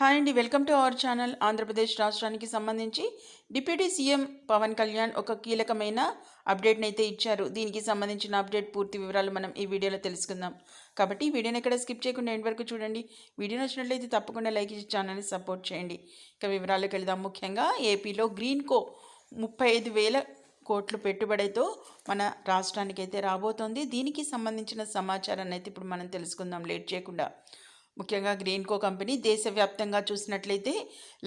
Hi అండి. Welcome to our channel Andhra Pradesh రాష్ట్రానికి సంబంధించి. డిప్యూటీ సీఎం పవన్ కళ్యాణ్ ఒక కీలకమైన అప్డేట్ని అయితే ఇచ్చారు. దీనికి సంబంధించిన అప్డేట్ పూర్తి వివరాలు మనం ఈ వీడియోలో తెలుసుకుందాం. కాబట్టి ఈ వీడియోని ఎక్కడ స్కిప్ చేయకుండా ఎండ్ వరకు చూడండి. వీడియో నచ్చినట్లయితే తప్పకుండా లైక్ ఇచ్చి ఛానల్ని సపోర్ట్ చేయండి. ఇక వివరాలకు వెళ్దాం. ముఖ్యంగా ఏపీలో గ్రీన్ కో ముప్పై ఐదు వేల కోట్లు పెట్టుబడితో మన రాష్ట్రానికి అయితే రాబోతోంది. దీనికి సంబంధించిన సమాచారాన్ని అయితే ఇప్పుడు మనం తెలుసుకుందాం. లేట్ చేయకుండా. ముఖ్యంగా గ్రీన్కో కంపెనీ దేశవ్యాప్తంగా చూసినట్లయితే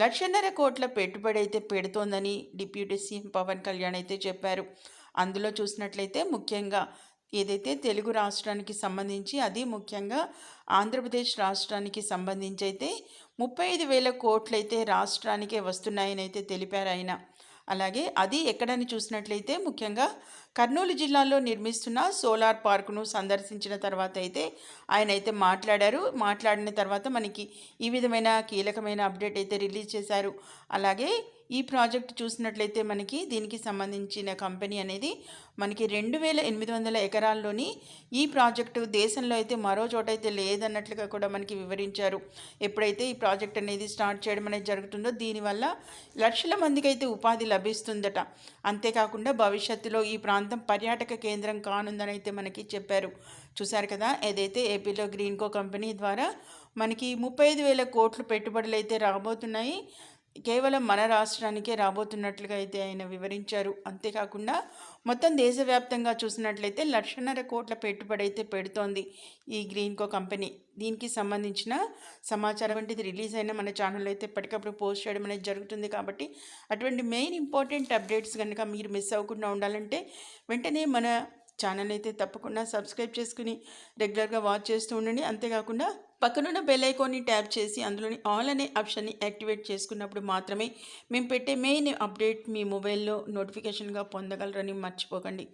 లక్షన్నర కోట్ల పెట్టుబడి అయితే పెడుతోందని డిప్యూటీ సీఎం పవన్ కళ్యాణ్ అయితే చెప్పారు. అందులో చూసినట్లయితే ముఖ్యంగా ఏదైతే తెలుగు రాష్ట్రానికి సంబంధించి అది ముఖ్యంగా ఆంధ్రప్రదేశ్ రాష్ట్రానికి సంబంధించి అయితే ముప్పై ఐదు వేల కోట్లయితే రాష్ట్రానికే వస్తున్నాయని అయితే తెలిపారు ఆయన. అలాగే అది ఎక్కడని చూసినట్లయితే ముఖ్యంగా కర్నూలు జిల్లాలో నిర్మిస్తున్న సోలార్ పార్కును సందర్శించిన తర్వాత అయితే ఆయన అయితే మాట్లాడారు. మాట్లాడిన తర్వాత మనకి ఈ విధమైన కీలకమైన అప్డేట్ అయితే రిలీజ్ చేశారు. అలాగే ఈ ప్రాజెక్ట్ చూసినట్లయితే మనకి దీనికి సంబంధించిన కంపెనీ అనేది మనకి రెండు వేల ఎనిమిది వందల ఎకరాల్లోని ఈ ప్రాజెక్టు దేశంలో అయితే మరో చోట అయితే లేదన్నట్లుగా కూడా మనకి వివరించారు. ఎప్పుడైతే ఈ ప్రాజెక్ట్ అనేది స్టార్ట్ చేయడం అనేది జరుగుతుందో దీనివల్ల లక్షల మందికి అయితే ఉపాధి లభిస్తుందట. అంతేకాకుండా భవిష్యత్తులో ఈ ప్రాంతం పర్యాటక కేంద్రం కానుందని అయితే మనకి చెప్పారు. చూశారు కదా ఏదైతే ఏపీలో గ్రీన్కో కంపెనీ ద్వారా మనకి ముప్పై ఐదు వేల కోట్లు పెట్టుబడులు అయితే రాబోతున్నాయి. కేవలం మన రాష్ట్రానికే రాబోతున్నట్లుగా అయితే ఆయన వివరించారు. అంతేకాకుండా మొత్తం దేశవ్యాప్తంగా చూసినట్లయితే లక్షన్నర కోట్ల పెట్టుబడి అయితే పెడుతోంది ఈ గ్రీన్కో కంపెనీ. దీనికి సంబంధించిన సమాచారం వంటిది రిలీజ్ అయిన మన ఛానల్ అయితే ఎప్పటికప్పుడు పోస్ట్ చేయడం అనేది జరుగుతుంది కాబట్టి అటువంటి మెయిన్ ఇంపార్టెంట్ అప్డేట్స్ కనుక మీరు మిస్ అవ్వకుండా ఉండాలంటే వెంటనే మన ఛానల్ అయితే తప్పకుండా సబ్స్క్రైబ్ చేసుకుని రెగ్యులర్గా వాచ్ చేస్తూ ఉండండి. అంతేకాకుండా పక్కనున్న బెల్ ఐకాన్ని ట్యాప్ చేసి అందులోని ఆల్ అనే ఆప్షన్ని యాక్టివేట్ చేసుకున్నప్పుడు మాత్రమే మేము పెట్టే మెయిన్ అప్డేట్ మీ మొబైల్లో నోటిఫికేషన్గా పొందగలరని మర్చిపోకండి.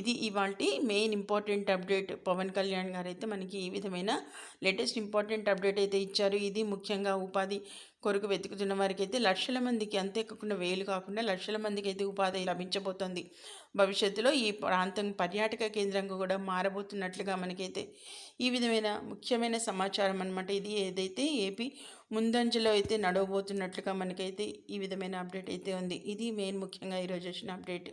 ఇది ఇవాళ main important update. Pawan Kalyan garu అయితే మనకి ఈ విధమైన లేటెస్ట్ ఇంపార్టెంట్ అప్డేట్ అయితే ఇచ్చారు. ఇది ముఖ్యంగా ఉపాధి కొరకు వెతుకుతున్న వారికి అయితే లక్షల మందికి అంతేకాకుండా వేలు కాకుండా లక్షల మందికి అయితే ఉపాధి లభించబోతోంది. భవిష్యత్తులో ఈ ప్రాంతం పర్యాటక కేంద్రంగా కూడా మారబోతున్నట్లుగా మనకైతే ఈ విధమైన ముఖ్యమైన సమాచారం అనమాట ఇది ఏదైతే ఏపీ ముందంజలో అయితే నడవబోతున్నట్లుగా మనకైతే ఈ విధమైన అప్డేట్ అయితే ఉంది. ఇది మెయిన్ ముఖ్యంగా ఈరోజు వచ్చిన అప్డేట్.